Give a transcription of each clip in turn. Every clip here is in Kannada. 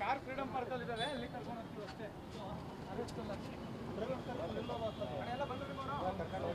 ಕಾರ್ ಫ್ರೀಡಮ್ ಪಾರ್ಕ್ ಅಲ್ಲಿ ಇದಾವೆ ಅಲ್ಲಿ ಕರ್ಕೊಂಡು ಹೋಗ್ತೀವಿ ಅಷ್ಟೇ ಅರೆಸ್ಟ್ ಅಂದ್ರು ಅರೆಸ್ಟ್ ಅಲ್ಲ ಅವ್ರ ಕಾರ್ಗಳೆಲ್ಲ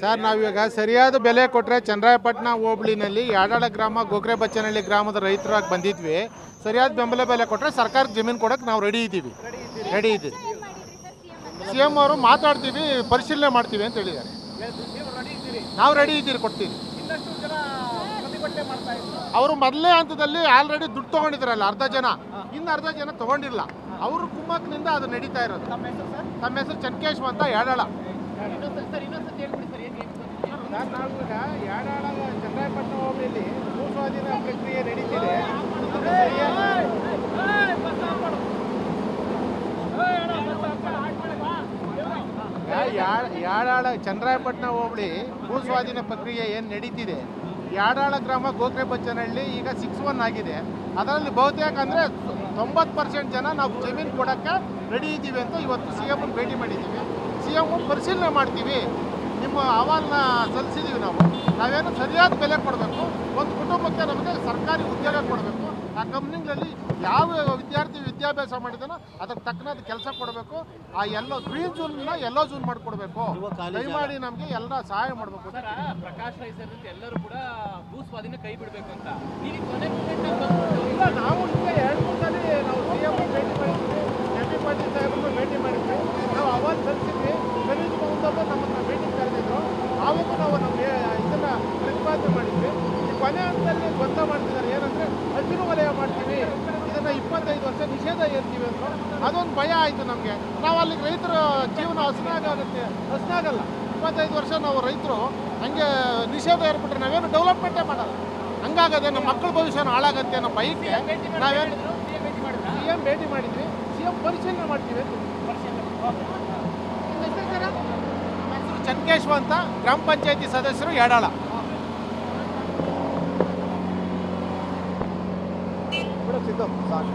ಸರ್ ನಾವೀಗ ಸರಿಯಾದ ಬೆಲೆ ಕೊಟ್ಟರೆ ಚಂದ್ರಾಯಪಟ್ಟಣ ಹೋಬಳಿನಲ್ಲಿ ಯಾಡಾಳ ಗ್ರಾಮ, ಗೋಕ್ರೆ ಬಚ್ಚನಹಳ್ಳಿ ಗ್ರಾಮದ ರೈತರಾಗಿ ಬಂದಿದ್ವಿ. ಸರಿಯಾದ ಬೆಂಬಲ ಬೆಲೆ ಕೊಟ್ಟರೆ ಸರ್ಕಾರಕ್ಕೆ ಜಮೀನು ಕೊಡೋಕೆ ನಾವು ರೆಡಿ ಇದ್ದೀವಿ ರೆಡಿ ಇದ್ದೀವಿ ಸಿ ಎಂ ಅವರು ಮಾತಾಡ್ತೀವಿ, ಪರಿಶೀಲನೆ ಮಾಡ್ತೀವಿ ಅಂತ ಹೇಳಿದ್ದಾರೆ. ನೀವು ರೆಡಿ ಇದ್ದೀರಿ ಕೊಡ್ತೀವಿ ಅವರು ಮೊದಲೇ ಹಂತದಲ್ಲಿ ಆಲ್ರೆಡಿ ದುಡ್ಡು ತೊಗೊಂಡಿದ್ದಾರಲ್ಲ ಅರ್ಧ ಜನ. ಇನ್ನು ಅರ್ಧ ಜನ ತೊಗೊಂಡಿಲ್ಲ. ಅವರು ಕುಮ್ಮಕ್ಕಿನಿಂದ ಅದು ನಡೀತಾ ಇರೋದು. ತಮ್ಮ ಹೆಸರು ಚನ್ಕೇಶ್ ಅಂತ ಯಾಡಾಳ. ಚಂದ್ರಾಯಪಟ್ಟಣ ಹೋಬಳಿ ಭೂಸ್ವಾಧೀನ ಪ್ರಕ್ರಿಯೆ ನಡೀತಿದೆ ಯಾಡಾಳ ಚನ್ನರಾಯಪಟ್ಟಣ ಹೋಬಳಿ ಭೂಸ್ವಾಧೀನ ಪ್ರಕ್ರಿಯೆ ಏನು ನಡೀತಿದೆ ಯಾಡಾಳ ಗ್ರಾಮ ಗೋಕ್ರೆ ಬಚ್ಚನಹಳ್ಳಿ ಈಗ ಸಿಕ್ಸ್ ಒನ್ ಆಗಿದೆ ಅದರಲ್ಲಿ ಬಹುತೇಕ ಅಂದರೆ ತೊಂಬತ್ತು ಪರ್ಸೆಂಟ್ ಜನ ನಾವು ಜಮೀನು ಕೊಡೋಕ್ಕೆ ರೆಡಿ ಇದ್ದೀವಿ ಅಂತ ಇವತ್ತು ಸಿ ಭೇಟಿ ಮಾಡಿದ್ದೀವಿ ಎಂ ಪರಿಶೀಲನೆ ಮಾಡ್ತೀವಿ. ನಿಮ್ಮ ಅಹವಾಲನ್ನ ಸಲ್ಲಿಸಿದ್ದೀವಿ ನಾವು. ನಾವೇನು ಸರಿಯಾದ ಬೆಲೆ ಕೊಡಬೇಕು. ಒಂದು ಕುಟುಂಬಕ್ಕೆ ನಮಗೆ ಸರ್ಕಾರಿ ಉದ್ಯೋಗ ಕೊಡಬೇಕು. ಆ ಕಂಪ್ನಿಗಳಲ್ಲಿ ಯಾವ ವಿದ್ಯಾರ್ಥಿ ವಿದ್ಯಾಭ್ಯಾಸ ಮಾಡಿದಾನೋ ಅದಕ್ಕೆ ತಕ್ಕನಾದ ಕೆಲಸ ಕೊಡಬೇಕು. ಆ ಎಲ್ಲ ಗ್ರೀನ್ ಝೋನ್ನ ಎಲ್ಲೋ ಝೋನ್ ಮಾಡಿಕೊಡ್ಬೇಕು. ದಯಮಾಡಿ ನಮಗೆ ಎಲ್ಲ ಸಹಾಯ ಮಾಡಬೇಕು. ಸರ್ ಪ್ರಕಾಶ್ ರೈ ಸೇರಿದಂತೆ ಎಲ್ಲರೂ ಕೂಡ ಭೂ ಸ್ವಾಧೀನ ಕೈ ಬಿಡಬೇಕು ಅಂತ. ನೀವು ನಾವು ಈಗ ಎರಡು ಮೂರು ಸಲ ನಾವು ಸಿ ಎಂ ಭೇಟಿ ಮಾಡಿದ್ವಿ ಎಂ ಪಿ ಪಾಟೀಲ್ ಸಾಹೇಬ್ರನ್ನ ಭೇಟಿ ಮಾಡಿದ್ವಿ ನಾವು ಅವಾಗ ಸಲ್ಲಿಸಿದ್ವಿ ಖರೀದಿ ಭವನದಲ್ಲೂ ನಮ್ಮನ್ನ ಭೇಟಿ ಕರೆದಿದ್ರು ಆವಾಗ ನಾವು ನಮ್ಮ ಇದನ್ನ ಪ್ರತಿಪಾದನೆ ಮಾಡಿದ್ವಿ ಈ ಕೊನೆ ಹಂತದಲ್ಲಿ ಗೊಂದಲ ಮಾಡ್ತಿದ್ದಾರೆ ಏನಂದ್ರೆ ಹಸಿರು ವಲಯ ಮಾಡ್ತೀವಿ ಇದನ್ನ ಇಪ್ಪತ್ತೈದು ವರ್ಷ ನಿಷೇಧ ಏರ್ತೀವಿ ಅಂದ್ರೆ ಅದೊಂದು ಭಯ ಆಯಿತು ನಮಗೆ. ನಾವು ಅಲ್ಲಿಗೆ ರೈತರ ಜೀವನ ಹಸನಾಗುತ್ತೆ ಹಸನಾಗಲ್ಲ ಇಪ್ಪತ್ತೈದು ವರ್ಷ ನಾವು ರೈತರು ಹಂಗೆ ನಿಷೇಧ ಏರ್ಬಿಟ್ರೆ ನಾವೇನು ಡೆವಲಪ್ಮೆಂಟೇ ಮಾಡಲ್ಲ. ಹಂಗಾಗದೆ ನಮ್ಮ ಮಕ್ಕಳ ಭವಿಷ್ಯನ ಹಾಳಾಗತ್ತೆ ಅನ್ನೋ ಬೈಕ್ಗೆ ನಾವೇನು ಸಿ ಎಂ ಭೇಟಿ ಮಾಡಿದ್ವಿ. ಸಿ ಎಂ ಪರಿಶೀಲನೆ ಮಾಡ್ತೀವಿ ಚನ್ಕೇಶ್ವ ಅಂತ. ಗ್ರಾಮ ಪಂಚಾಯತಿ ಸದಸ್ಯರು ಯಾಡಾಳ ಸಿದ್ಧ ಸಾಕು.